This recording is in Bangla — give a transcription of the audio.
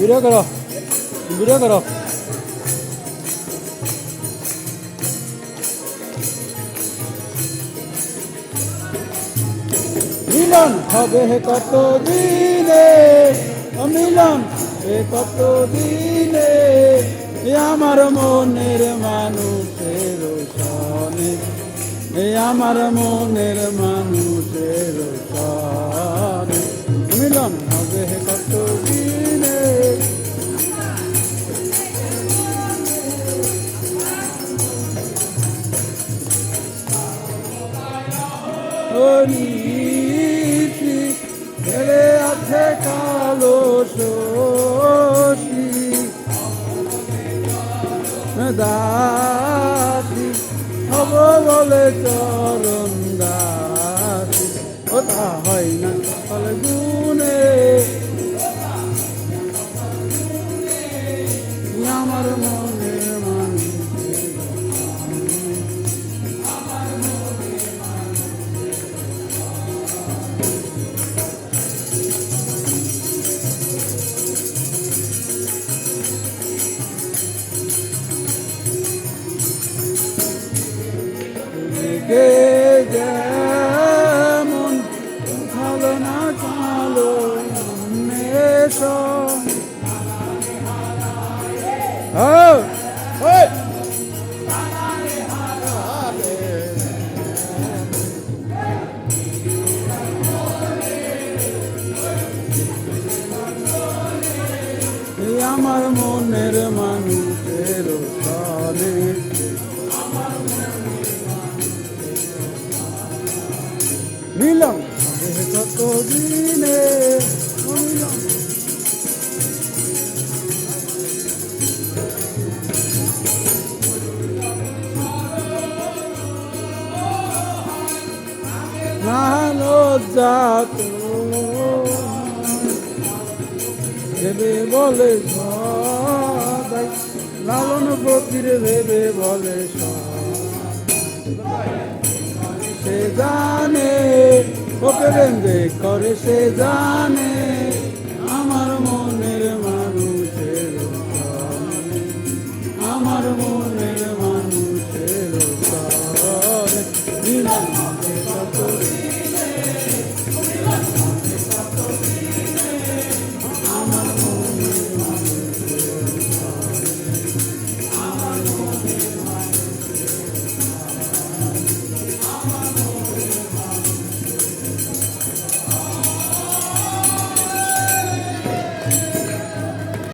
ভিডিও করো। ভিডিও করো। মিলন হবে কত দিনে মিলন হবে কত দিনে আমার মনের মানুষের সনে। আমার মনের মানুষের সনে। মিলন হবে কত হরিষি ফেলে আছে কালো শোষি দাসি হব বলে চরণ দাসি। ওটা হয় না, ফল গুনে মেষ আমার মনের মানুষের সনে মিলন হবে কত দিনে না জাত ভেবে বলে সদাই লালন প্রতির ভেবে বলে সে জানে ওকে বেঁধে করে সে জানে আমার মনের মানুষের আমার মনের মানুষের